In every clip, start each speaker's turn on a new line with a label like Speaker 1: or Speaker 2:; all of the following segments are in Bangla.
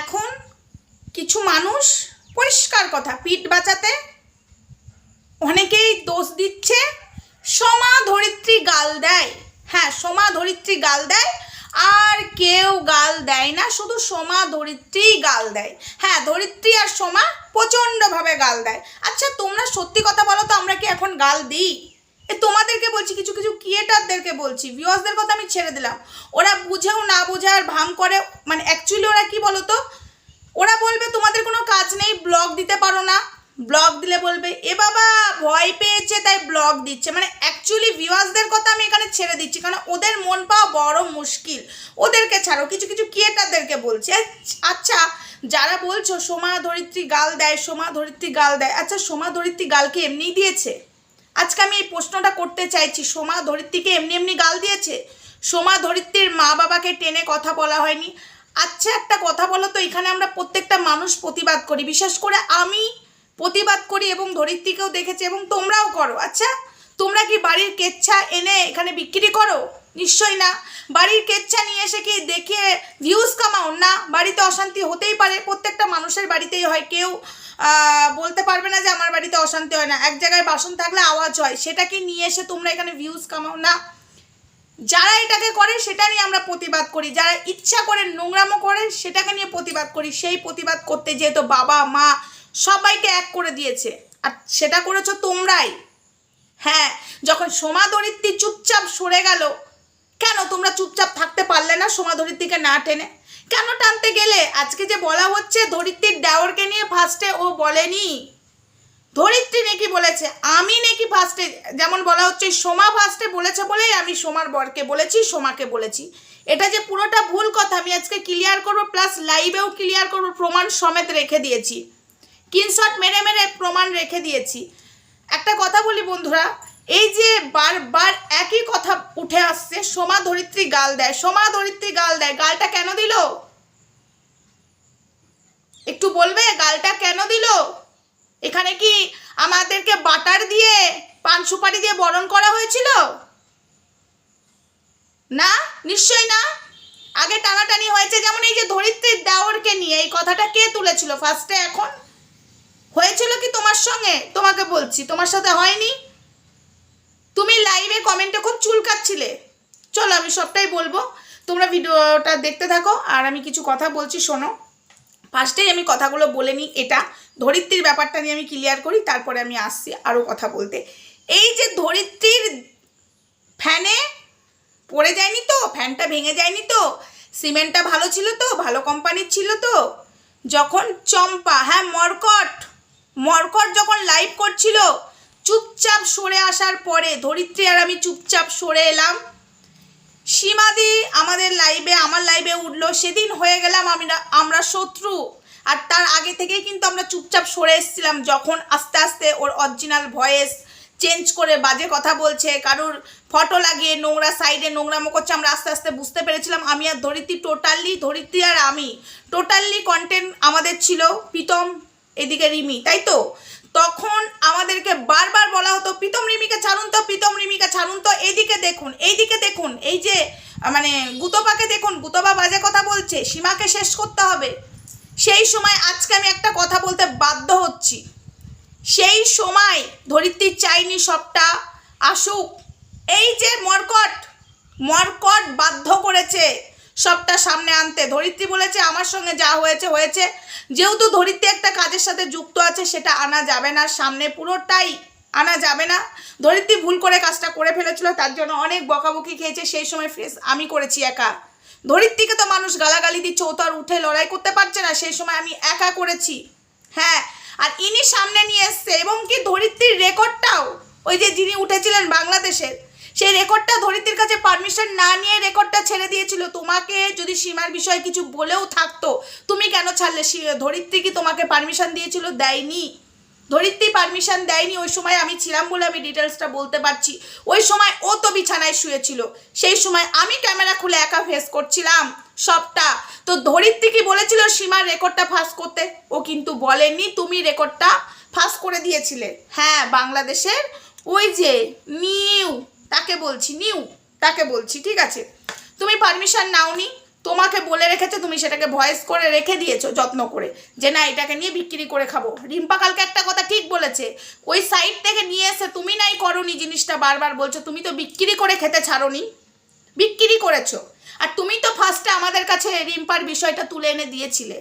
Speaker 1: এখন কিছু মানুষ পরিষ্কার কথা, পিঠ বাঁচাতে অনেকেই দোষ দিচ্ছে সমা ধরিত্রী গাল দেয়। হ্যাঁ সমা ধরিত্রী গাল দেয়, আর কেউ গাল দেয় না, শুধু সোমা ধরিত্রীই গাল দেয়। হ্যাঁ ধরিত্রী আর সোমা প্রচণ্ডভাবে গাল দেয়। আচ্ছা তোমরা সত্যি কথা বলো তো, আমরা কি এখন গাল দিই? এ, তোমাদেরকে বলছি, কিছু কিছু ক্রিয়েটারদেরকে বলছি ভিউয়ার্সদের কথা আমি ছেড়ে দিলাম। ওরা বুঝেও না বোঝার ভাম করে মানে অ্যাকচুয়ালি ওরা কি বলো তো ওরা বলবে, তোমাদের কোনো কাজ নেই ব্লগ দিতে পারো না। ব্লগ দিলে বলবে, এ বাবা, ভয় পেয়েছে, তাই ব্লগ দিচ্ছে। মানে অ্যাকচুয়ালি ভিউয়ার্সদের কথা আমি এখানে ছেড়ে দিচ্ছি, কারণ ওদের মন পাওয়া বড় মুশকিল। ওদেরকে ছাড়ো, কিছু কিছু ক্রিয়েটারদেরকে বলছি। আচ্ছা যারা বলছো সোমা ধরিত্রী গাল দেয়, সোমা ধরিত্রী গাল দেয় আচ্ছা সোমা ধরিত্রী গালকে এমনিই দিয়েছে? আজকে আমি এই প্রশ্নটা করতে চাইছি, সোমা ধরিত্রীকে এমনি এমনি গাল দিয়েছে? সোমা ধরিত্রীর মা বাবাকে টেনে কথা বলা হয়নি। আচ্ছা একটা কথা বলো তো, এখানে আমরা প্রত্যেকটা মানুষ প্রতিবাদ করি, বিশেষ করে আমি প্রতিবাদ করি এবং ধরিত্রীকেও দেখেছি এবং তোমরাও করো। আচ্ছা তোমরা কি বাড়ির কেচ্ছা এনে এখানে বিক্রি করো? নিশ্চয়ই না। বাড়ির কেচ্ছা নিয়ে এসে কি দেখে ভিউজ কামাও? না, বাড়িতে অশান্তি হতেই পারে, প্রত্যেকটা মানুষের বাড়িতেই হয়। কেউ বলতে পারবে না যে আমার বাড়িতে অশান্তি হয় না। এক জায়গায় বাসন থাকলে আওয়াজ হয়। সেটাকে নিয়ে এসে তোমরা এখানে ভিউজ কামাও না। যারা এটাকে করে, সেটা নিয়ে আমরা প্রতিবাদ করি। যারা ইচ্ছা করে নোংরামো করে, সেটাকে নিয়ে প্রতিবাদ করি। সেই প্রতিবাদ করতে যেহেতু বাবা, মা সবাইকে এক করে দিয়েছে। আর সেটা করেছ তোমরাই। হ্যাঁ যখন সোমা ধরিত্রী চুপচাপ সরে গেল, কেন তোমরা চুপচাপ থাকতে পারলে না সোমা ধরিত্রীকে না টেনে? কেন টানতে গেলে? আজকে যে বলা হচ্ছে ধরিত্রীর দেওরকে নিয়ে ফার্স্টে ও বলেনি। ধরিত্রী নাকি বলেছে, আমি নাকি ফার্স্টে যেমন বলা হচ্ছে, সোমা ফার্স্টে বলেছে বলেই আমি সোমার বরকে বলেছি, সোমাকে বলেছি। এটা যে পুরোটা ভুল কথা, আমি আজকে ক্লিয়ার করব প্লাস লাইভেও ক্লিয়ার করব, প্রমাণ সমেত রেখে দিয়েছি। স্ক্রিনশট মেরে মেরে প্রমাণ রেখে দিয়েছি। একটা কথা বলি বন্ধুরা, এই যে বারবার একই কথা উঠে আসছে, সোমা ধরিত্রী গাল দেয়, সোমা ধরিত্রী গাল দেয়, গালটা কেন দিল? বলবে, গালটা কেন দিল? এখানে কি আমাদেরকে বাটার দিয়ে, পান সুপারি দিয়ে বরণ করা হয়েছিল? না, নিশ্চয়ই না। আগে টানাটানি হয়েছে, যেমন এই যে ধরিত্রীর দেওরকে নিয়ে, এই কথাটা কে তুলেছিল? ফার্স্টে এখন? হয়েছিল কি তোমার সঙ্গে? তোমাকে বলছি, তোমার সাথে হয়নি? তুমি লাইভে কমেন্টে খুব চুলকাচ্ছিলে। চলো, আমি সবটাই বলব। তোমরা ভিডিওটা দেখতে থাকো, আর আমি কিছু কথা বলছি, শোনো। ফার্স্টেই আমি কথাগুলো বলে নিই, এটা ধরিত্রীর ব্যাপারটা নিয়ে আমি ক্লিয়ার করি, তারপরে আমি আসছি আরও কথা বলতে। এই যে ধরিত্রীর ফ্যানে পড়ে যায়নি তো ফ্যানটা ভেঙে যায়নি তো সিমেন্টটা ভালো ছিল তো, ভালো কোম্পানির ছিল তো, যখন চম্পা হ্যাঁ মর্কট মর্কট যখন লাইভ করছিল, চুপচাপ সরে আসার পরে ধরিত্রী আর আমি চুপচাপ সরে এলাম। সীমাদি আমাদের লাইভে আমার লাইভে উঠল। সেদিন হয়ে গেলাম আমরা আমরা শত্রু। আর তার আগে থেকেই কিন্তু আমরা চুপচাপ সরে এসেছিলাম, যখন আস্তে আস্তে ওর অরিজিনাল ভয়েস চেঞ্জ করে বাজে কথা বলছে, কারোর ফটো লাগিয়ে নোংরা সাইডে নোংরামো করছে আমরা আস্তে আস্তে বুঝতে পেরেছিলাম, আমি আর ধরিত্রী টোটালি ধরিত্রী আর আমি টোটালি কন্টেন্ট আমাদের ছিল প্রীতম, এদিকে রিমি, তাই তো? তখন আমাদেরকে বারবার বলা হতো, প্রীতম রিমিকে ছাড়ুন তো, প্রীতম রিমিকে ছাড়ুন তো। এইদিকে দেখুন এইদিকে দেখুন, এই যে মানে গুতবাকে দেখুন গুতবা বাজে কথা বলছে, সীমাকে শেষ করতে হবে। সেই সময় আজকে আমি একটা কথা বলতে বাধ্য হচ্ছি। সেই সময় ধরিত্রী চাইনি সবটা আসুক। এই যে মরকট মরকট বাধ্য করেছে সবটা সামনে আনতে। ধরিত্রী বলেছে, আমার সঙ্গে যা হয়েছে হয়েছে। যেহেতু ধরিত্রী একটা কাজের সাথে যুক্ত আছে, সেটা আনা যাবে না। সামনে পুরোটাই আনা যাবে না। ধরিত্রী ভুল করে কাজটা করে ফেলেছিল, তার জন্য অনেক বকাবকি খেয়েছে, সেই সময় ফ্রেস আমি করেছি একা। ধরিত্রীকে তো মানুষ গালাগালি দিচ্ছে, ও তো আর উঠে লড়াই করতে পারছে না, সেই সময় আমি একা করেছি। হ্যাঁ আর ইনি সামনে নিয়ে এসছে, এবং কি ধরিত্রীর রেকর্ডটাও, ওই যে যিনি উঠেছিলেন বাংলাদেশের সেই রেকর্ডটা ধরিত্রীর কাছে পারমিশন না নিয়ে রেকর্ডটা ছেড়ে দিয়েছিল। তোমাকে যদি সীমার বিষয়ে কিছু বলেও থাকতো, তুমি কেন ছাড়লে? ধরিত্রী কি তোমাকে পারমিশন দিয়েছিল? দেয়নি। ধরিত্রী পারমিশন দেয়নি। ওই সময় আমি ছিলাম বলে আমি ডিটেলসটা বলতে পারছি। ওই সময় ও তো বিছানায় শুয়েছিল। সেই সময় আমি ক্যামেরা খুলে একা ফেস করছিলাম সবটা। তো ধরিত্রী কি বলেছিল সীমার রেকর্ডটা ফাঁস করতে? ও কিন্তু বলেনি তুমি রেকর্ডটা ফাঁস করে দিয়েছিলে। হ্যাঁ বাংলাদেশের ওই যে নিউ তাকে বলছি, নিউ, তাকে বলছি, ঠিক আছে? তুমি পারমিশন নাওনি, তোমাকে বলে রেখেছে, তুমি সেটাকে ভয়েস করে রেখে দিয়েছ যত্ন করে, যে না, এটাকে নিয়ে বিক্রি করে খাব। রিম্পা কালকে একটা কথা ঠিক বলেছে, ওই সাইড থেকে নিয়ে এসে তুমি নাই করনি জিনিসটা বারবার বলছো, তুমি তো বিক্রি করে খেতে ছাড়োনি, বিক্রি করেছ। আর তুমি তো ফার্স্টে আমাদের কাছে রিম্পার বিষয়টা তুলে এনে দিয়েছিলে,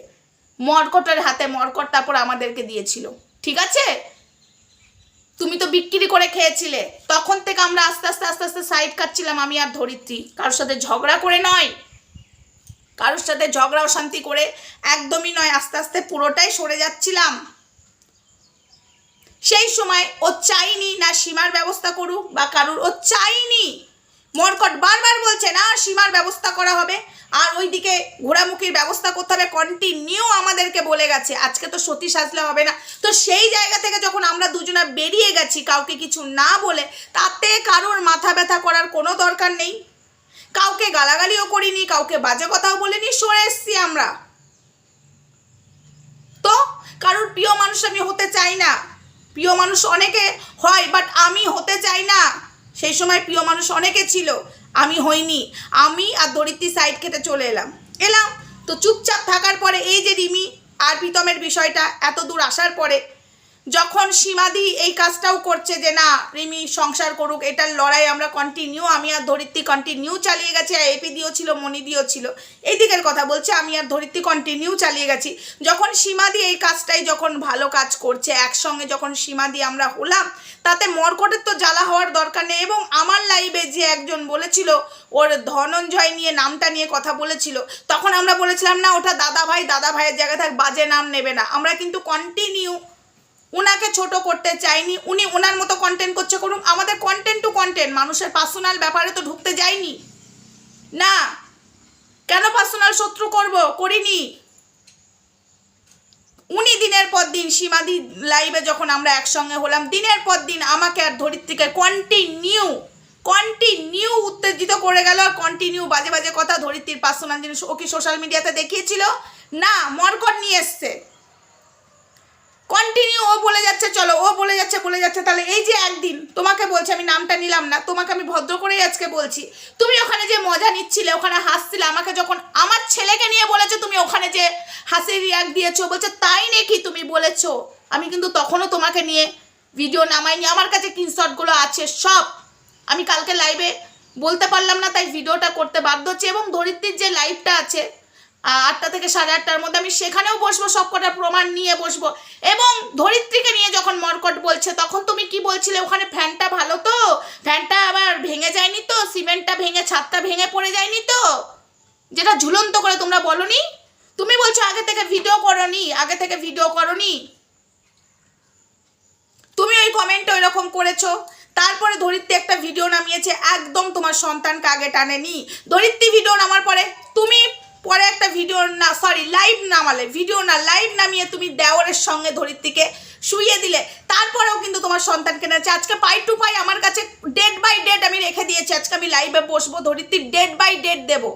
Speaker 1: মরকটের হাতে মরকট তারপর আমাদেরকে দিয়েছিল, ঠিক আছে? তুমি তো বিক্রি করে খেয়েছিলে। তখন থেকে আমরা আস্তে আস্তে আস্তে আস্তে সাইড কাটছিলাম আমি আর ধরিত্রী। কারোর সাথে ঝগড়া করে নয়। কারোর সাথে ঝগড়া অশান্তি করে একদমই নয়, আস্তে আস্তে পুরোটাই সরে যাচ্ছিলাম। সেই সময় ও চাইনি না সীমার ব্যবস্থা করুক বা কারুর, ও চাইনি মরকট বারবার বলছে না সীমার ব্যবস্থা করা হবে। আর ওইদিকে ঘোরামুখির ব্যবস্থা করতে হবে। কন্টিনিউ আমাদেরকে বলে গেছে। আজকে তো সতী সাজলে হবে না। তো সেই জায়গা থেকে যখন আমরা দুজনা বেরিয়ে গেছি, কাউকে কিছু না বলে, তাতে কারোর মাথা ব্যথা করার কোনো দরকার নেই। কাউকে গালাগালিও করিনি, কাউকে বাজে কথাও বলিনি। সরে এসছি আমরা। তো কারোর প্রিয় মানুষ আমি হতে চাই না। প্রিয় মানুষ অনেকে হয় বাট আমি হতে চাই না। সেই সময় প্রিয় মানুষ অনেকে ছিল। আমি হইনি। আমি আর দরিদ্রী সাইড খেতে চলে এলাম। এলাম। তো চুপচাপ থাকার পরে এই যে রিমি আর প্রীতমের বিষয়টা এত দূর আসার পরে যখন সীমাদি এই কাজটাও করছে যে না, রিমি সংসার করুক, এটার লড়াই আমরা কন্টিনিউ আমি আর ধরিত্রী কন্টিনিউ চালিয়ে গেছি, আর এপি দিও ছিল মনি দিও ছিল। এই দিকের কথা বলছে, আমি আর ধরিত্রী কন্টিনিউ চালিয়ে গেছি। যখন সীমাদি এই কাজটাই যখন ভালো কাজ করছে, একসঙ্গে যখন সীমাদি আমরা হলাম, তাতে মরকটের তো জ্বালা হওয়ার দরকার নেই, এবং আমার লাইভে যে একজন বলেছিল, ওর ধনঞ্জয় নিয়ে, নামটা নিয়ে কথা বলেছিল, তখন আমরা বলেছিলাম, না, ওটা দাদা ভাই দাদা ভাইয়ের জায়গায় থাক, বাজে নাম নেবে না। আমরা কিন্তু কন্টিনিউ ওনাকে ছোট করতে চাইনি, উনি ওনার মতো কন্টেন্ট করছে। করুন, আমাদের কন্টেন্ট টু কন্টেন্ট মানুষের পার্সোনাল ব্যাপারে তো ঢুকতে যাইনি না, কেন পার্সোনাল শত্রু করব? করিনি। উনি দিনের পর দিন, সীমাদি লাইভে যখন আমরা একসঙ্গে হলাম, দিনের পর দিন আমাকে আর ধরিত্রীকে কন্টিনিউ কন্টিনিউ উত্তেজিত করে গেল আর কন্টিনিউ বাজে বাজে কথা ধরিত্রীর পার্সোনাল জিনিস ও কি সোশ্যাল মিডিয়াতে দেখিয়েছিল? না, মরকট নিয়ে এসছে কন্টিনিউ ও বলে যাচ্ছে চলো ও বলে যাচ্ছে, বলে যাচ্ছে, তাহলে এই যে একদিন তোমাকে বলছি, আমি নামটা নিলাম না, তোমাকে আমি ভদ্র করেই আজকে বলছি, তুমি ওখানে যে মজা নিচ্ছিলে, ওখানে হাসছিলে, আমাকে যখন আমার ছেলেকে নিয়ে বলেছ, তুমি ওখানে যে হাসির রিয়াক্ট দিয়েছ, বলছে, তাই নাকি তুমি বলেছ? আমি কিন্তু তখনও তোমাকে নিয়ে ভিডিও নামাইনি, আমার কাছে স্ক্রিনশটগুলো আছে, সব। আমি কালকে লাইভে বলতে পারলাম না, তাই ভিডিওটা করতে বাধ্য হচ্ছে, এবং ধরিত্রীর যে লাইভটা আছে আটটা থেকে সাড়ে আটটার মধ্যে আমি সেখানেও বসবো সব কটা প্রমাণ নিয়ে বসবো। এবং ধরিত্রীকে নিয়ে যখন মরকট বলছে, তখন তুমি কি বলছিলে? ওখানে ফ্যানটা ভালো তো? ফ্যানটা আবার ভেঙে যায়নি তো? সিমেন্টটা ভেঙে, ছাদটা ভেঙে পড়ে যায়নি তো? যেটা ঝুলন্ত করে তোমরা বলনি? তুমি বলছো, আগে থেকে ভিডিও করনি, আগে থেকে ভিডিও করনি। তুমি ওই কমেন্ট ওই রকম করেছ। তারপরে ধরিত্রী একটা ভিডিও নামিয়েছে, একদম তোমার সন্তানকে আগে টানেনি। ধরিত্রী ভিডিও নামার পরে তুমি পরে একটা ভিডিও না সরি লাইভ নামালে। ভিডিও না লাইভ নামিয়ে তুমি দেওয়ারের সঙ্গে ধরিত্রীকে শুইয়ে দিলে। তারপরেও কিন্তু তোমার সন্তানকে নেছে আজকে পাই টু পাই আমার কাছে ডেট বাই ডেট আমি রেখে দিয়েছি। আজকে আমি লাইভে বসবো, ধরিত্রী ডেট বাই ডেট দেবো।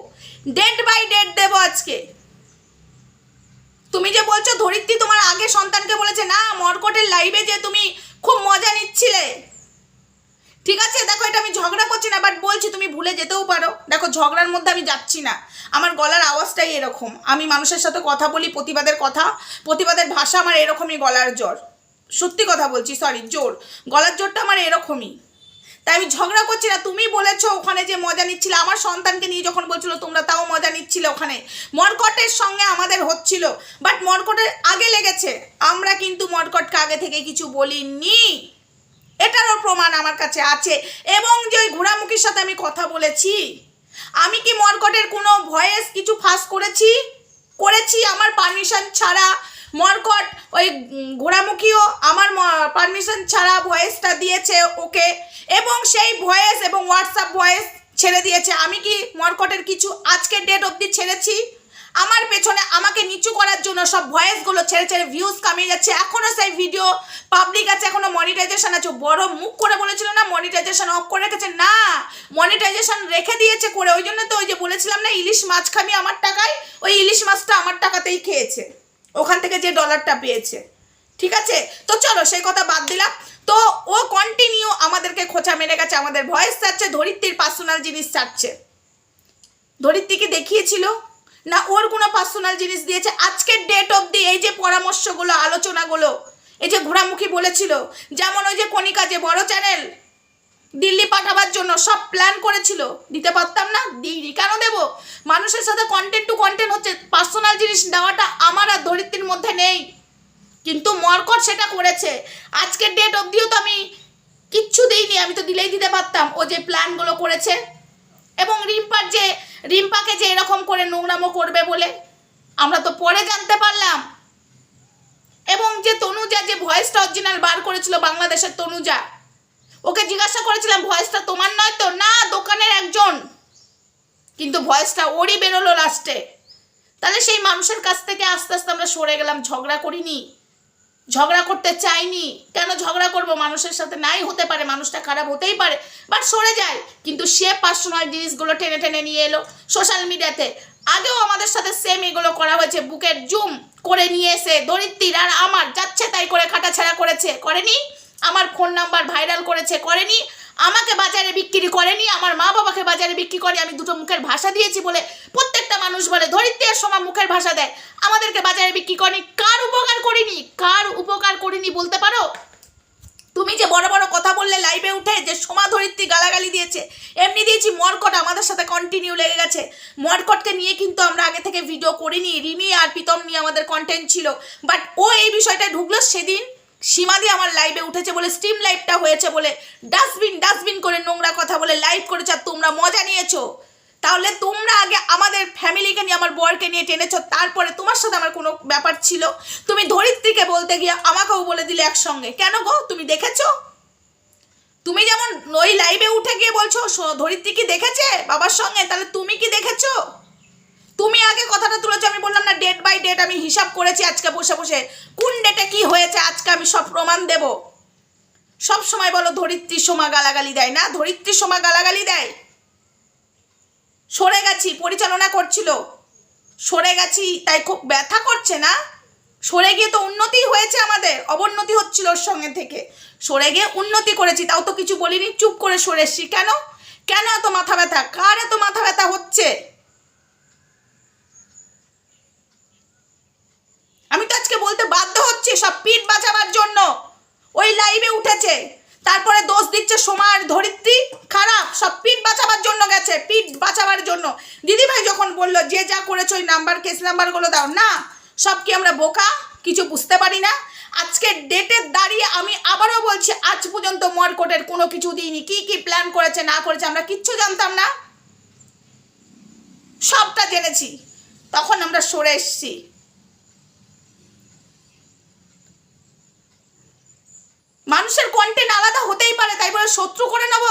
Speaker 1: ডেট বাই ডেট দেবো আজকে। তুমি যে বলছো ধরিত্রী তোমার আগে সন্তানকে বলেছে, না, মরকটের লাইভে যে তুমি খুব মজা নিচ্ছিলে। ঠিক আছে? দেখো, এটা আমি ঝগড়া করছি না বাট বলছি তুমি ভুলে যেতেও পারো। দেখো, ঝগড়ার মধ্যে আমি যাচ্ছি না। আমার গলার আওয়াজটাই এরকম। আমি মানুষের সাথে কথা বলি, প্রতিবাদের কথা, প্রতিবাদের ভাষা আমার এরকমই গলার জ্বর। সত্যি কথা বলছি সরি জোর। গলার জোরটা আমার এরকমই। তাই আমি ঝগড়া করছি না। তুমি বলেছ ওখানে যে মজা নিচ্ছিল। আমার সন্তানকে নিয়ে যখন বলছিল, তোমরা তাও মজা নিচ্ছিলে ওখানে? মরকটের সঙ্গে আমাদের হচ্ছিল। বাট মরকটের আগে লেগেছে। আমরা কিন্তু মরকটকে আগে থেকে কিছু বলিনি। এটারও প্রমাণ আমার কাছে আছে। এবং যে ওই ঘোড়ামুখীর সাথে আমি কথা বলেছি, আমি কি মর্কটের কোনো ভয়েস কিছু ফাঁস করেছি? করেছি আমার পারমিশন ছাড়া। মর্কট ওই ঘোড়ামুখীও আমার পারমিশন ছাড়া ভয়েসটা দিয়েছে ওকে। এবং সেই ভয়েস এবং হোয়াটসঅ্যাপ ভয়েস ছেড়ে দিয়েছে। আমি কি মর্কটের কিছু আজকের ডেট অবধি ছেড়েছি? আমার পেছনে আমাকে নিচু করার জন্য সব ভয়েসগুলো ছেড়ে ছেড়ে ভিউজ কামিয়ে যাচ্ছে। এখনও সেই ভিডিও পাবলিক আছে এখনও মনিটাইজেশন আছে। বড় মুখ করে বলেছিল না মনিটাইজেশন অফ করে রেখেছে? না মনিটাইজেশন রেখে দিয়েছে করে। ওই জন্য তো ওই যে বলেছিলাম না, ইলিশ মাছ খাবি আমার টাকায়, ওই ইলিশ মাছটা আমার টাকাতেই খেয়েছে। ওখান থেকে যে ডলারটা পেয়েছে। ঠিক আছে? তো চলো সেই কথা বাদ দিলাম। তো ও কন্টিনিউ আমাদেরকে খোঁচা মেরে গেছে, আমাদের ভয়েস চাচ্ছে, ধরিত্রীর পার্সোনাল জিনিস চাচ্ছে। ধরিত্রীকে দেখিয়েছিল। না ওর কোনো পার্সোনাল জিনিস দিয়েছে। আজকের ডেট অবধি এই যে পরামর্শগুলো, আলোচনাগুলো, এই যে ঘোরামুখী বলেছিল, যেমন ওই যে কণিকা যে বড় চ্যানেল দিল্লি পাঠাবার জন্য সব প্ল্যান করেছিল। দিতে পারতাম না, দিইনি। কেন দেব? মানুষের সাথে কন্টেন্ট টু কন্টেন্ট হচ্ছে পার্সোনাল জিনিস দেওয়াটা আমার আর ধরিত্রীর মধ্যে নেই। কিন্তু মরকট সেটা করেছে। আজকের ডেট অবধিও তো আমি কিচ্ছু দিইনি, আমি তো দিলেই দিতে পারতাম। ও যে প্ল্যানগুলো করেছে, এবং রিম্পার যে রিম্পাকে যে এরকম করে নোংরামো করবে বলে আমরা তো পরে জানতে পারলাম। এবং যে তনুজা যে ভয়েসটা অরিজিনাল বার করেছিল বাংলাদেশের তনুজা, ওকে জিজ্ঞাসা করেছিলাম, ভয়েসটা তোমার নয় তো? না, দোকানের একজন। কিন্তু ভয়েসটা ওরই বেরোলো লাস্টে তাহলে সেই মানুষের কাছ থেকে আস্তে আস্তে আমরা সরে গেলাম, ঝগড়া করিনি। ঝগড়া করতে চাইনি। কেন ঝগড়া করব? মানুষের সাথে নাই হতে পারে, মানুষটা খারাপ হতেই পারে বাট সরে যায়। কিন্তু সে পার্সোনাল জিনিসগুলো টেনে টেনে নিয়ে এলো সোশ্যাল মিডিয়াতে আগেও আমাদের সাথে সেম এগুলো করা হয়েছে, বুকের জুম করে নিয়ে এসে, দরিদ্রির আর আমার, যাচ্ছে তাই করে কাটাছাড়া করেছে, করেনি। আমার ফোন নাম্বার ভাইরাল করেছে, করেনি। আমাকে বাজারে বিক্রি করেনি, আমার মা বাবাকে বাজারে বিক্রি করে আমি দুটো মুখের ভাষা দিয়েছি বলে প্রত্যেকটা মানুষ বলে ধরিত্রীর সময় মুখের ভাষা দেয়। আমাদেরকে বাজারে বিক্রি করেনি। কার উপকার করিনি? কার উপকার করিনি বলতে পারো? তুমি যে বড় বড় কথা বললে লাইভে উঠে যে সোমা ধরিত্রী গালাগালি দিয়েছে, এমনি দিয়েছি মরকট আমাদের সাথে কন্টিনিউ লেগে গেছে। মরকটকে নিয়ে কিন্তু আমরা আগে থেকে ভিডিও করিনি। রিমি আর প্রীতম নিয়ে আমাদের কন্টেন্ট ছিল। বাট ও এই বিষয়টা ঢুকলো সেদিন। সীমাদি আমার লাইভে উঠেছে বলে স্ট্রিম লাইভটা হয়েছে বলে ডাস্টবিন ডাস্টবিন করে নোংরা কথা বলে লাইভ করেছে আর তোমরা মজা নিয়েছো। তাহলে তোমরা আগে আমাদের ফ্যামিলিকে নিয়ে, আমার বরকে নিয়ে টেনেছ, তারপরে তোমার সাথে আমার কোনো ব্যাপার ছিল? তুমি ধরিত্রীকে বলতে গিয়ে আমাকেও বলে দিলে একসঙ্গে। কেন গো? তুমি দেখেছ? তুমি যেমন ওই লাইভে উঠে গিয়ে বলছো ধরিত্রী কি দেখেছে বাবার সঙ্গে? তাহলে তুমি কি দেখেছ? তুমি আগে কথাটা তুলেছো, আমি বললাম না ডেট বাই ডেট আমি হিসাব করেছি আজকে বসে বসে। কোন ডেটে কি হয়েছে আজকে আমি সব প্রমাণ দেব। সব সময় বলো, ধরিত্রী সোমা গালাগালি দেয় না, ধরিত্রী সোমা গালাগালি দেয়। সরে গেছি, পরিচালনা করছিল। সরে গেছি, তাই খুব ব্যথা করছে না? সরে গিয়ে তো উন্নতি হয়েছে আমাদের, অবনতি হচ্ছিল ওর সঙ্গে থেকে। সরে গিয়ে উন্নতি করেছি, তাও তো কিছু বলিনি, চুপ করে সরে এসছি। কেন? কেন এত মাথা ব্যথা? কার এত মাথা ব্যথা হচ্ছে? আমি তো আজকে বলতে বাধ্য হচ্ছি, সব পিঠ বাঁচাবার জন্য। ওই লাইভে উঠেছে। তারপরে দোষ দিচ্ছে সোমার ধরিত্রী। খারাপ, সব পিঠ বাঁচাবার জন্য গেছে, পিঠ বাঁচাবার জন্য। দিদিভাই যখন বলল, যে যা করেছ ওই নাম্বার কেস নাম্বারগুলো দাও। না, সব কি আমরা বোকা? কিছু বুঝতে পারি না। আজকে ডেটের দাঁড়িয়ে আমি আবারও বলছি, আজ পর্যন্ত মরকটের কোনো কিছু দিইনি। কি কি প্ল্যান করেছে, না করেছে, আমরা কিচ্ছু জানতাম না। সবটা জেনেছি। তখন আমরা সরে এসেছি। মানুষের কন্টেন্ট আলাদা হতেই পারে, তাই বলে শত্রু করে নেব।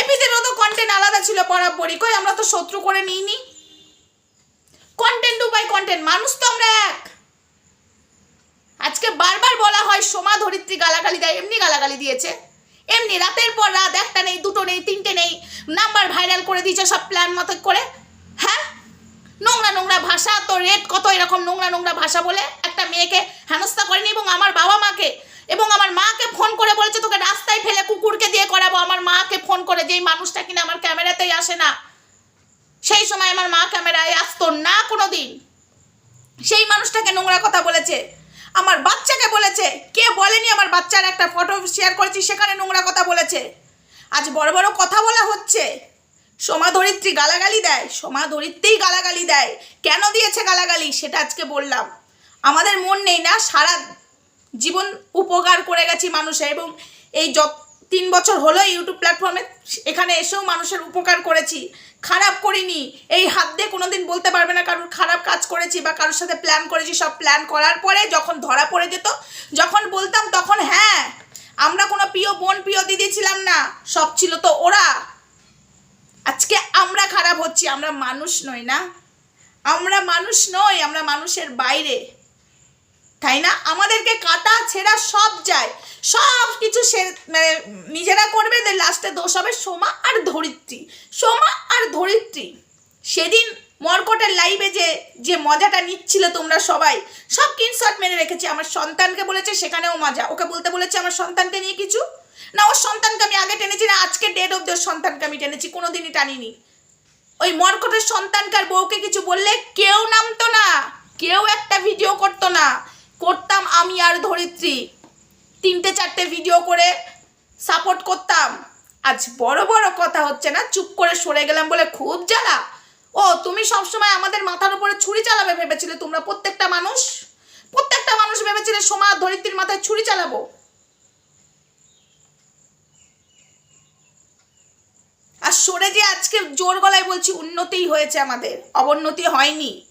Speaker 1: এপিদেরও তো কন্টেন্ট আলাদা ছিল বরাবরই কই, আমরা তো শত্রু করে নিইনি। কন্টেন্ট বাই কন্টেন্ট মানুষ তো আমরা এক। আজকে বারবার বলা হয় সোমা ধরিত্রী গালাগালি দেয়, এমনি গালাগালি দিয়েছে। এমনি রাতের পর রাত, একটা নেই, দুটো নেই, তিনটে নেই, নাম্বার ভাইরাল করে দিয়েছে সব প্ল্যান মতো করে। হ্যাঁ? নোংরা নোংরা ভাষা তো রেট কত এরকম নোংরা নোংরা ভাষা বলে? একটা মেয়েকে হেনস্থা করেনি এবং আমার বাবা মাকে, এবং আমার মাকে ফোন করে বলেছে, তোকে রাস্তায় ফেলে কুকুরকে দিয়ে করাবো। আমার মাকে ফোন করে, যেই মানুষটা কিনা আমার ক্যামেরাতেই আসে না, সেই সময় আমার মা ক্যামেরায় আসতো না কোনো দিন সেই মানুষটাকে নোংরা কথা বলেছে, আমার বাচ্চাকে বলেছে, কে বলেনি আমার বাচ্চার একটা ফটো শেয়ার করেছি সেখানে নোংরা কথা বলেছে। আজ বড় বড় কথা বলা হচ্ছে, সোমা ধরিত্রী গালাগালি দেয়, সোমা ধরিত্রীই গালাগালি দেয়। কেন দিয়েছে গালাগালি? সেটা আজকে বললাম। আমাদের মন নেই না, সারা জীবন উপকার করে গেছি মানুষের এবং এই যত, তিন বছর হলো ইউটিউব প্ল্যাটফর্মে এখানে এসেও মানুষের উপকার করেছি। খারাপ করিনি, এই হাত দিয়ে কোনোদিন বলতে পারবে না কারোর খারাপ কাজ করেছি বা কারোর সাথে প্ল্যান করেছি, সব প্ল্যান করার পরে যখন ধরা পড়ে যেত, যখন বলতাম তখন হ্যাঁ আমরা কোনো প্রিয় বোন, প্রিয় দিদি ছিলাম না, সব ছিল তো ওরা। আজকে আমরা খারাপ হচ্ছি, আমরা মানুষ নই না। আমরা মানুষ নই, আমরা মানুষের বাইরে। তাই না? আমাদেরকে কাটা, ছেঁড়া সব যায়। সব কিছু সে মানে নিজেরা করবে লাস্টে দোষ হবে সোমা আর ধরিত্রী। সোমা আর ধরিত্রী। সেদিন মরকটের লাইভে যে যে মজাটা নিচ্ছিল তোমরা সবাই, সব কিনশট মেরে রেখেছি। আমার সন্তানকে বলেছে, সেখানেও মজা। ওকে বলতে বলেছে, আমার সন্তানকে নিয়ে কিছু? না, ওর সন্তানকে আমি আগে টেনেছি, না, আজকে ডেট অব্দি ওর সন্তানকে আমি টেনেছি কোনো দিনই টানিনি। ওই মর্কটের সন্তানকার বউকে কিছু বললে কেউ নামতো না, কেউ একটা ভিডিও করতো না। করতাম আমি আর ধরিত্রী। তিনটে চারটে ভিডিও করে সাপোর্ট করতাম। আজ বড় বড় কথা হচ্ছে না, চুপ করে সরে গেলাম বলে খুব জ্বালা। ও, তুমি সবসময় আমাদের মাথার উপরে ছুরি চালাবে ভেবেছিলে তোমরা প্রত্যেকটা মানুষ? প্রত্যেকটা মানুষ ভেবেছিলে সোমা ধরিত্রীর মাথায় ছুরি চালাবো? আর সরে যে আজকে জোর গলায় বলছি, উন্নতিই হয়েছে আমাদের। অবনতি হয়নি।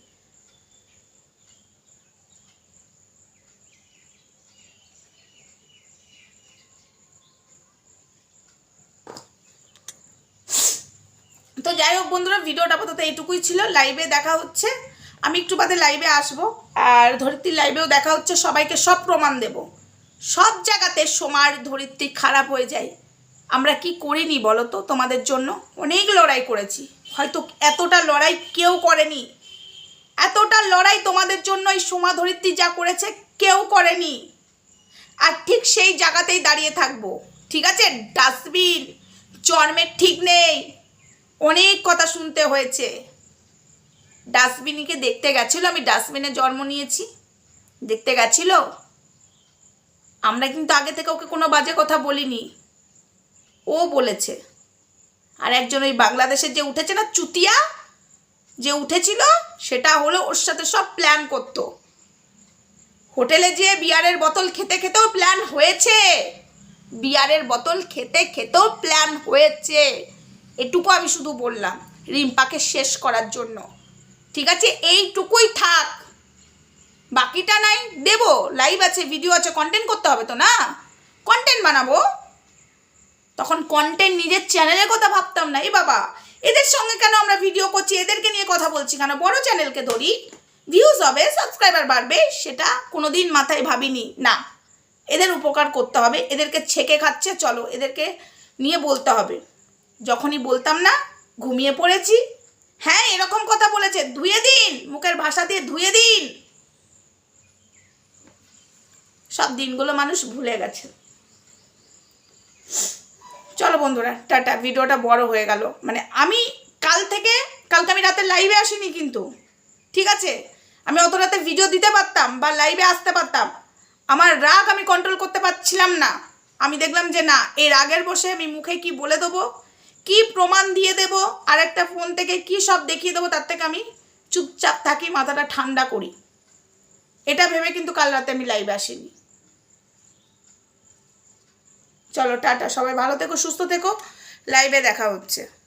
Speaker 1: তো যাই হোক বন্ধুরা, ভিডিওটা আপাতত এইটুকুই ছিল। লাইভে দেখা হচ্ছে। আমি একটু বাদে লাইভে আসব। আর ধরিত্রীর লাইভেও দেখা হচ্ছে। সবাইকে সব প্রমাণ দেব। সব জায়গাতে সোমার ধরিত্রী খারাপ হয়ে যায়। আমরা কি করিনি বলো তো তোমাদের জন্য? অনেক লড়াই করেছি। হয়তো এতটা লড়াই কেউ করেনি। এতটা লড়াই তোমাদের জন্য এই সোমা ধরিত্রী যা করেছে কেউ করেনি। আর ঠিক সেই জায়গাতেই দাঁড়িয়ে থাকব। ঠিক আছে? ডাস্টবিন জন্মের ঠিক নেই। অনেক কথা শুনতে হয়েছে। ডাস্টবিনকে দেখতে গেছিল, আমি ডাস্টবিনে জন্ম নিয়েছি। দেখতে গেছিল? আমরা কিন্তু আগে থেকে ওকে কোনো বাজে কথা বলিনি। ও বলেছে, আর একজন ওই বাংলাদেশে যে উঠেছে না, চুতিয়া, যে উঠেছিল, সেটা হলো ওর সাথে সব প্ল্যান করতো। হোটেলে যেয়ে বিয়ারের বোতল খেতে খেতেও প্ল্যান হয়েছে। বিয়ারের বোতল খেতে খেতেও প্ল্যান হয়েছে। এটুকু আমি শুধু বললাম, রিম্পাকে শেষ করার জন্য। ঠিক আছে? এইটুকুই থাক। বাকিটা নাই, দেব। লাইভ আছে ভিডিও আছে কন্টেন্ট করতে হবে তো না? কন্টেন্ট বানাবো। তখন কন্টেন্ট নিজের চ্যানেলের কথা ভাবতাম না। এই বাবা, এদের সঙ্গে কেন আমরা ভিডিও করছি? এদেরকে নিয়ে কথা বলছি কেন? বড় চ্যানেলকে ধরি? ভিউজ হবে সাবস্ক্রাইবার বাড়বে, সেটা কোনোদিন মাথায় ভাবিনি। না, এদের উপকার করতে হবে। এদেরকে ছেকে খাচ্ছে, চলো, এদেরকে নিয়ে বলতে হবে। যখনই বলতাম না, ঘুমিয়ে পড়েছি। হ্যাঁ এরকম কথা বলেছে, ধুয়ে দিন, মুখের ভাষা দিয়ে ধুয়ে দিন। সব দিনগুলো মানুষ ভুলে গেছে। চলো বন্ধুরা, টাটা, ভিডিওটা বড় হয়ে গেল। মানে আমি কাল থেকে, কালকে আমি রাতে লাইভে আসিনি কিন্তু। ঠিক আছে? আমি অত রাতে ভিডিও দিতে পারতাম বা লাইভে আসতে পারতাম। আমার রাগ আমি কন্ট্রোল করতে পারছিলাম না। আমি দেখলাম যে না এই রাগের বসে আমি মুখে কি বলে দেবো? কি প্রমাণ দিয়ে দেব? আর একটা ফোন থেকে কি সব দেখিয়ে দেবো? তার থেকে আমি চুপচাপ থাকি, মাথাটা ঠান্ডা করি। এটা ভেবে কিন্তু কাল রাতে আমি লাইভে আসিনি। চলো, টাটা। সবাই ভালো থেকো, সুস্থ থেকো। লাইভে দেখা হচ্ছে।